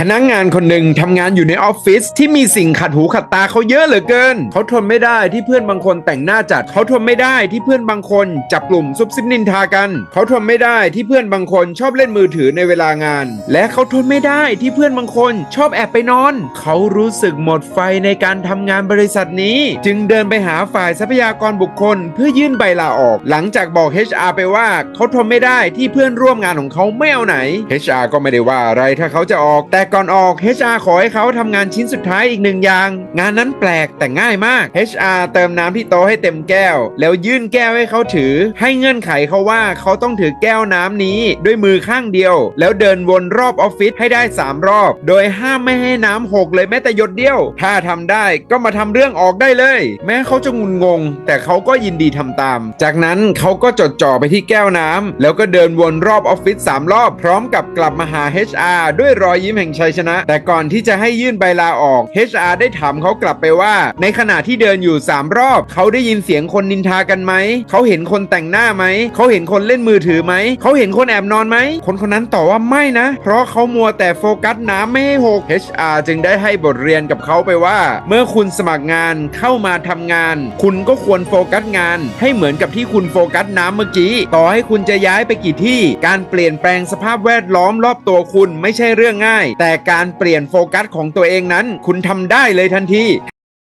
พนักงงานคนหนึ่งทำงานอยู่ในออฟฟิศที่มีสิ่งขัดหูขัดตาเขาเยอะเหลือเกิน เขาทนไม่ได้ที่เพื่อนบางคนแต่งหน้าจัด เขาทนไม่ได้ที่เพื่อนบางคนจับกลุ่มซุบซิบนินทากัน เขาทนไม่ได้ที่เพื่อนบางคนชอบเล่นมือถือในเวลางาน และเขาทนไม่ได้ที่เพื่อนบางคนชอบแอบไปนอน เขารู้สึกหมดไฟในการทำงานบริษัทนี้ จึงเดินไปหาฝ่ายทรัพยากรบุคคล เพื่อยื่นใบลาออก หลังจากบอก HR ไปว่าเขาทนไม่ได้ที่เพื่อนร่วมงานของเขาไม่เอาไหน HR ก็ไม่ได้ว่าอะไรถ้าเขาจะออกแต่ก่อนออก HR ขอให้เขาทำงานชิ้นสุดท้ายอีกหนึ่งอย่าง งานนั้นแปลกแต่ง่ายมาก HR เติมน้ำที่โต๊ะให้เต็มแก้ว แล้วยื่นแก้วให้เขาถือ ให้เงื่อนไขเขาว่าเขาต้องถือแก้วน้ำนี้ด้วยมือข้างเดียว แล้วเดินวนรอบออฟฟิศให้ได้ 3 รอบ โดยห้ามไม่ให้น้ำหกเลยแม้แต่หยดเดียว ถ้าทำได้ก็มาทำเรื่องออกได้เลย แม้เขาจะงุนงง แต่เขาก็ยินดีทำตาม จากนั้นเขาก็จดจ่อไปที่แก้วน้ำแล้วก็เดินวนรอบออฟฟิศ3รอบ พร้อมกับกลับมาหา HR ด้วยรอยยิ้มแห่งชัยชนะ แต่ก่อนที่จะให้ยื่นใบลาออก HR ได้ถามเขากลับไปว่า ในขณะที่เดินอยู่ 3 รอบ เขาได้ยินเสียงคนนินทากันไหม เขาเห็นคนแต่งหน้าไหม เขาเห็นคนเล่นมือถือไหม เขาเห็นคนแอบนอนไหม คนคนนั้นตอบว่าไม่นะ เพราะเขามัวแต่โฟกัสน้ำไม่ให้หก HR จึงได้ให้บทเรียนกับเขาไปว่า เมื่อคุณสมัครงานเข้ามาทำงาน คุณก็ควรโฟกัสงาน ให้เหมือนกับที่คุณโฟกัสน้ำเมื่อกี้ ต่อให้คุณจะย้ายไปกี่ที่ การเปลี่ยนแปลงสภาพแวดล้อมรอบตัวคุณไม่ใช่เรื่องง่าย แต่แต่การเปลี่ยนโฟกัสของตัวเองนั้น คุณทำได้เลยทันที